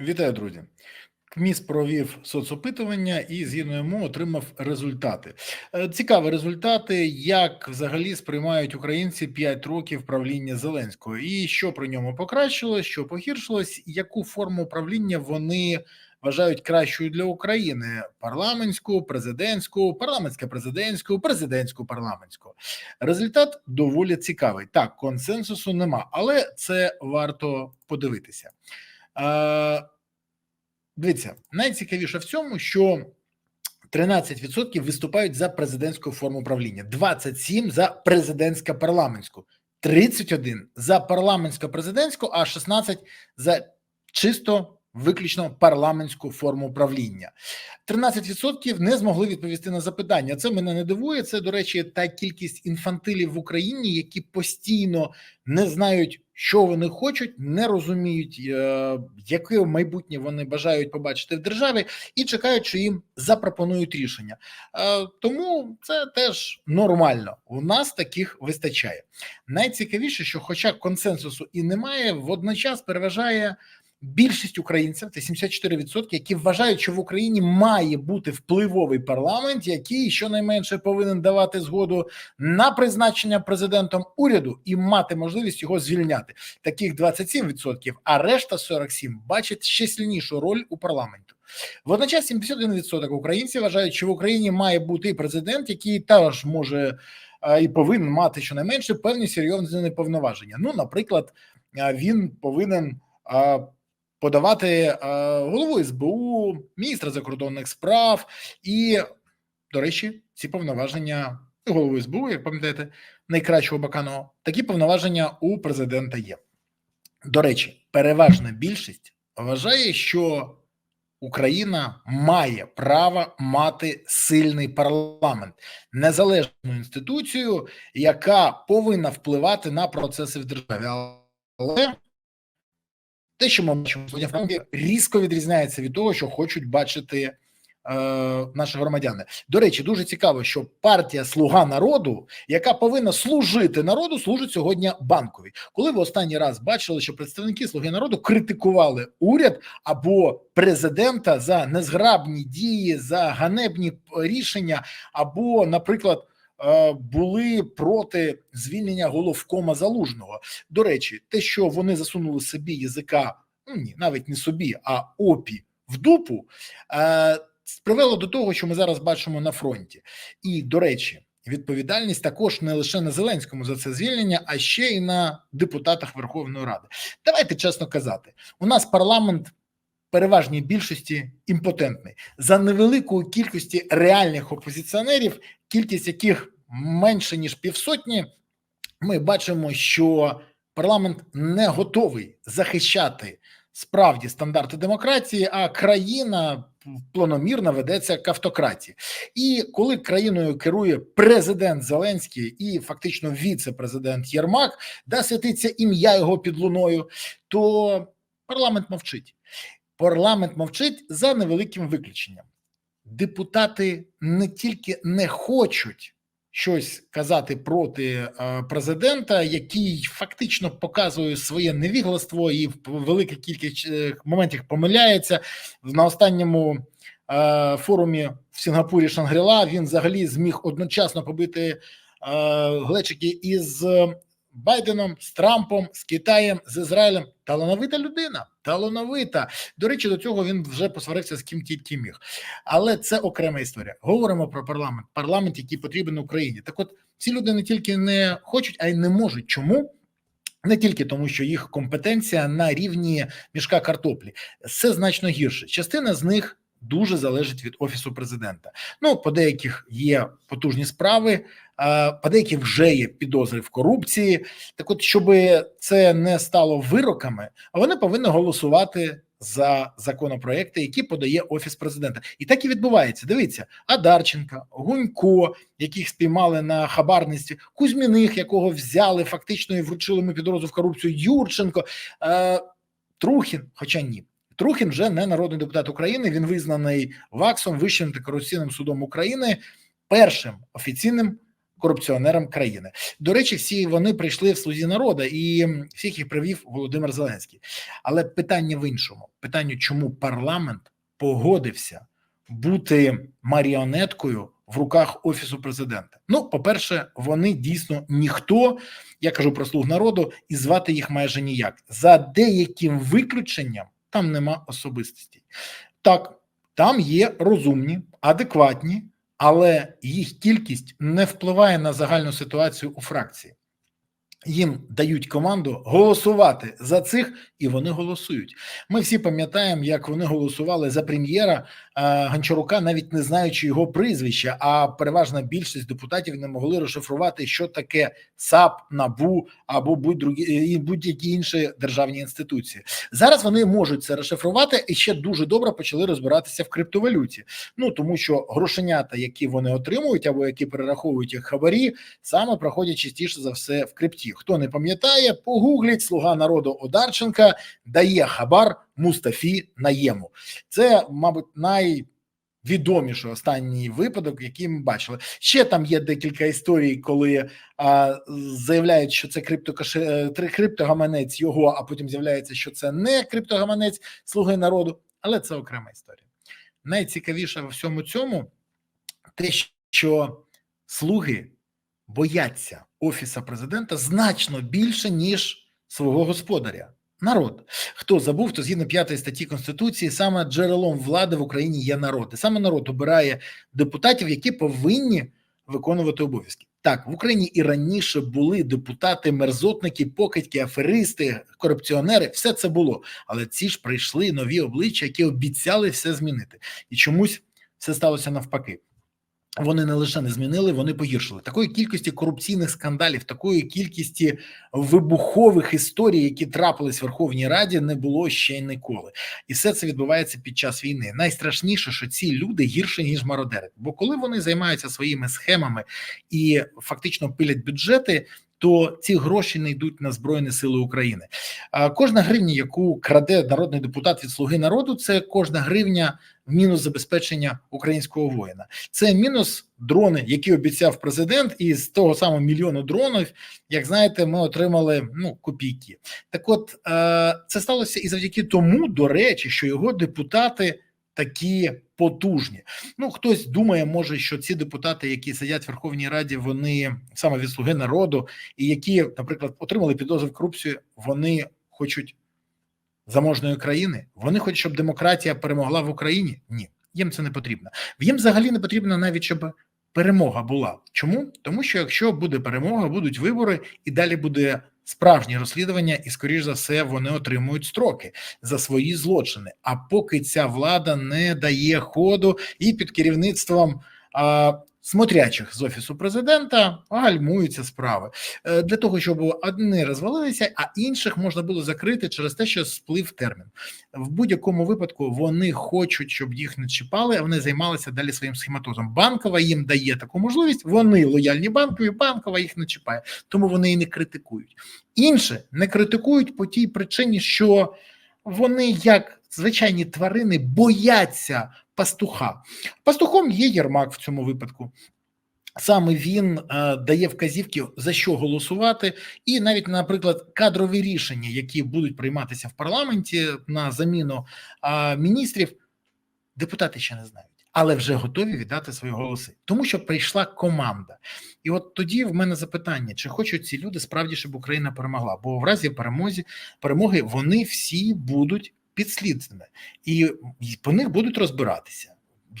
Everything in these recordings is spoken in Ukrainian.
Вітаю, друзі. КМІС провів соцопитування і згідно йому отримав результати. Е, Цікаві результати, як взагалі сприймають українці 5 років правління Зеленського, і що при ньому покращилось, що погіршилось, яку форму правління вони вважають кращою для України: парламентську, президентську, парламентське президентську, президентську парламентську. Результат доволі цікавий. Так, консенсусу нема, але це варто подивитися. Е, Дивіться, найцікавіше в цьому, що 13% виступають за президентську форму правління, 27% за президентсько парламентську, 31% за парламентсько президентську, а 16% за чисто виключно парламентську форму правління. 13% не змогли відповісти на запитання. Це мене не дивує. Це, до речі, та кількість інфантилів в Україні, які постійно не знають, що вони хочуть, не розуміють, е, яке майбутнє вони бажають побачити в державі, і чекають, що їм запропонують рішення. Е, Тому це теж нормально. У нас таких вистачає. Найцікавіше, що, хоча консенсусу і немає, водночас переважає. Більшість українців це 74%, які вважають, що в Україні має бути впливовий парламент, який щонайменше повинен давати згоду на призначення президентом уряду і мати можливість його звільняти. Таких 27%, а решта 47% бачать ще сильнішу роль у парламенту. Водночас 71% українців вважають, що в Україні має бути президент, який теж може і повинен мати щонайменше певні серйозні повноваження. Ну, наприклад, він повинен. Подавати е, голову СБУ, міністра закордонних справ, і, до речі, ці повноваження голови СБУ, як пам'ятаєте, найкращого Баканова, такі повноваження у президента є. До речі, переважна більшість вважає, що Україна має право мати сильний парламент, незалежну інституцію, яка повинна впливати на процеси в державі. Але те, що ми бачимо сьогодні в Франції, різко відрізняється від того, що хочуть бачити е, наші громадяни. До речі, дуже цікаво, що партія Слуга народу, яка повинна служити народу, служить сьогодні банкові. Коли ви останній раз бачили, що представники Слуги народу критикували уряд або президента за незграбні дії, за ганебні рішення, або, наприклад. Е, були проти звільнення головкома залужного. До речі, те, що вони засунули собі язика, ну ні, навіть не собі, а опі в дупу, е, привело до того, що ми зараз бачимо на фронті. І до речі, відповідальність також не лише на Зеленському за це звільнення, а ще й на депутатах Верховної Ради. Давайте чесно казати, у нас парламент. Переважній більшості імпотентний за невеликою кількості реальних опозиціонерів, кількість яких менше ніж півсотні, ми бачимо, що парламент не готовий захищати справді стандарти демократії, а країна планомірно ведеться к автократії. І коли країною керує президент Зеленський і фактично віце-президент Єрмак, де святиться ім'я його під луною, то парламент мовчить. Парламент мовчить за невеликим виключенням. Депутати не тільки не хочуть щось казати проти е, президента, який фактично показує своє невігластво і в великій кількість е, моментів помиляється на останньому е, форумі в Сінгапурі Шангріла. Він взагалі зміг одночасно побити глечики із Байденом, з Трампом, з Китаєм, з Ізраїлем. Талановита людина, талановита. До речі, до цього він вже посварився з ким тільки міг. Але це окрема історія. Говоримо про парламент, парламент, який потрібен Україні. Так, от ці люди не тільки не хочуть, а й не можуть. Чому? Не тільки тому, що їх компетенція на рівні мішка картоплі, все значно гірше. Частина з них дуже залежить від офісу президента. Ну по деяких є потужні справи, по деяких вже є підозри в корупції. Так, от щоб це не стало вироками, вони повинні голосувати. За законопроекти, які подає офіс президента, і так і відбувається. Дивіться, Адарченка, Гунько, яких спіймали на хабарництві, Кузьміних, якого взяли фактично і вручили ми підозру в корупцію. Юрченко, е, Трухін, хоча ні, Трухін вже не народний депутат України. Він визнаний ВАКСом Вищим антикорупційним судом України, першим офіційним корупціонерам країни. До речі, всі вони прийшли в слузі народу, і всіх їх привів Володимир Зеленський. Але питання в іншому: питання, чому парламент погодився бути маріонеткою в руках офісу президента. Ну, по-перше, вони дійсно ніхто. Я кажу про слуг народу, і звати їх майже ніяк. За деяким виключенням там нема особистості. Так, там є розумні, адекватні, але їх кількість не впливає на загальну ситуацію у фракції. Їм дають команду голосувати за цих, і вони голосують. Ми всі пам'ятаємо, як вони голосували за прем'єра е, Гончарука, навіть не знаючи його прізвища. А переважна більшість депутатів не могли розшифрувати, що таке САП, НАБУ або будь-які будь-які інші державні інституції. Зараз вони можуть це розшифрувати і ще дуже добре почали розбиратися в криптовалюті. Ну тому що грошенята, які вони отримують, або які перераховують їх хабарі, саме проходять частіше за все в крипті. Хто не пам'ятає, погугліть слуга народу Одарченка дає хабар Мустафі Наєму. Це, мабуть, найвідоміший останній випадок, який ми бачили. Ще там є декілька історій, коли а, заявляють, що це криптокаше криптогаманець його, а потім з'являється, що це не криптогаманець слуги народу, але це окрема історія. Найцікавіше в всьому цьому те, що слуги бояться офіса президента значно більше ніж свого господаря. Народ, хто забув, то згідно п'ятої статті конституції, саме джерелом влади в Україні є народ. І Саме народ обирає депутатів, які повинні виконувати обов'язки. Так, в Україні і раніше були депутати, мерзотники, покидьки, аферисти, корупціонери. Все це було. Але ці ж прийшли нові обличчя, які обіцяли все змінити, і чомусь все сталося навпаки. Вони не лише не змінили, вони погіршили такої кількості корупційних скандалів, такої кількості вибухових історій, які трапились в Верховній Раді, не було ще й ніколи, і все це відбувається під час війни. Найстрашніше, що ці люди гірше ніж мародери, бо коли вони займаються своїми схемами і фактично пилять бюджети. То ці гроші не йдуть на збройні сили України. А кожна гривня, яку краде народний депутат від слуги народу, це кожна гривня в мінус забезпечення українського воїна. Це мінус дрони, які обіцяв президент, і з того самого мільйону дронів, як знаєте, ми отримали ну копійки. Так, от е, це сталося і завдяки тому, до речі, що його депутати. Такі потужні. Ну хтось думає, може, що ці депутати, які сидять в Верховній Раді, вони саме від слуги народу, і які, наприклад, отримали підозру в корупцію, вони хочуть заможної країни. Вони хочуть, щоб демократія перемогла в Україні. Ні, їм це не потрібно. Їм взагалі не потрібно навіть щоб перемога була. Чому? Тому що якщо буде перемога, будуть вибори, і далі буде справжнє розслідування, і скоріш за все вони отримують строки за свої злочини. А поки ця влада не дає ходу і під керівництвом. А, смотрячих з офісу президента гальмуються справи е, для того, щоб одні розвалилися, а інших можна було закрити через те, що сплив термін. В будь-якому випадку вони хочуть, щоб їх не чіпали, а вони займалися далі своїм схематозом. Банкова їм дає таку можливість. Вони лояльні банкові, банкова їх не чіпає, тому вони і не критикують. Інші не критикують по тій причині, що вони як звичайні тварини бояться пастуха. Пастухом є Єрмак в цьому випадку. Саме він е, дає вказівки за що голосувати, і навіть, наприклад, кадрові рішення, які будуть прийматися в парламенті на заміну е, міністрів, депутати ще не знають, але вже готові віддати свої голоси, тому що прийшла команда. І от тоді в мене запитання: чи хочуть ці люди справді, щоб Україна перемогла? Бо в разі перемозі перемоги вони всі будуть підслідними, і по них будуть розбиратися.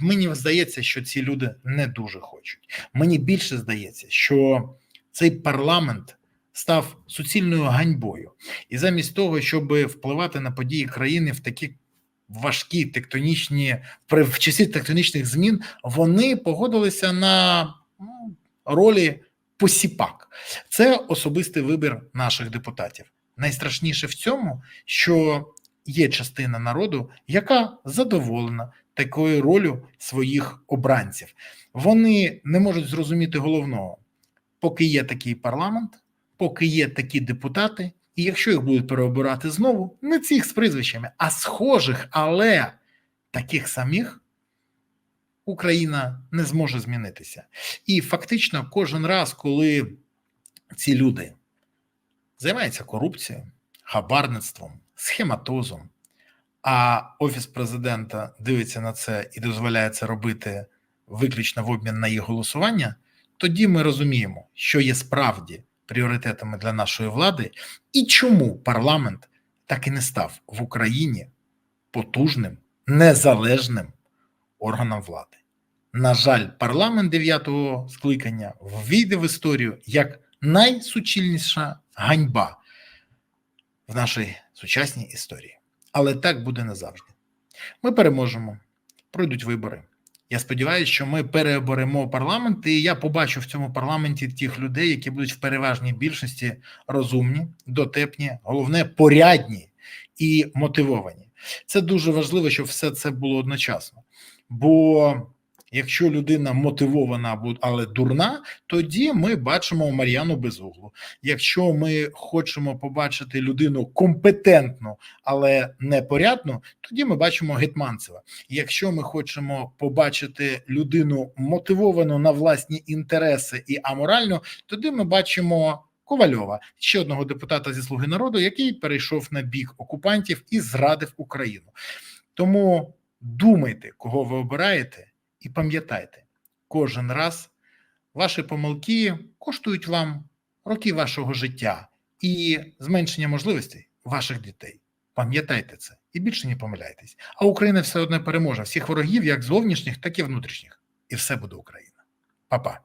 Мені здається, що ці люди не дуже хочуть. Мені більше здається, що цей парламент став суцільною ганьбою, і замість того, щоб впливати на події країни в такі важкі тектонічні в часі тектонічних змін, вони погодилися на ну, ролі посіпак. Це особистий вибір наших депутатів. Найстрашніше в цьому, що є частина народу, яка задоволена такою ролью своїх обранців. Вони не можуть зрозуміти головного, поки є такий парламент, поки є такі депутати, і якщо їх будуть переобирати знову, не цих з прізвищами, а схожих, але таких самих Україна не зможе змінитися. І фактично, кожен раз, коли ці люди займаються корупцією, хабарництвом, схематозом, а офіс президента дивиться на це і дозволяє це робити виключно в обмін на їх голосування, тоді ми розуміємо, що є справді пріоритетами для нашої влади, і чому парламент так і не став в Україні потужним, незалежним органом влади. На жаль, парламент дев'ятого скликання ввійде в історію як найсучільніша ганьба в нашій сучасній історії. Але так буде не завжди. Ми переможемо, пройдуть вибори. Я сподіваюся, що ми переоберемо парламент, і я побачу в цьому парламенті тих людей, які будуть в переважній більшості розумні, дотепні, головне порядні і мотивовані. Це дуже важливо, щоб все це було одночасно. Бо якщо людина мотивована, але дурна, тоді ми бачимо Мар'яну Безуглу. Якщо ми хочемо побачити людину компетентну, але непорядну, тоді ми бачимо Гетманцева. Якщо ми хочемо побачити людину мотивовану на власні інтереси і аморальну, тоді ми бачимо. Ковальова, ще одного депутата зі Слуги народу, який перейшов на бік окупантів і зрадив Україну. Тому думайте, кого ви обираєте, і пам'ятайте, кожен раз ваші помилки коштують вам роки вашого життя і зменшення можливостей ваших дітей. Пам'ятайте це і більше не помиляйтесь. А Україна все одно переможе всіх ворогів, як зовнішніх, так і внутрішніх. І все буде Україна. Па-па.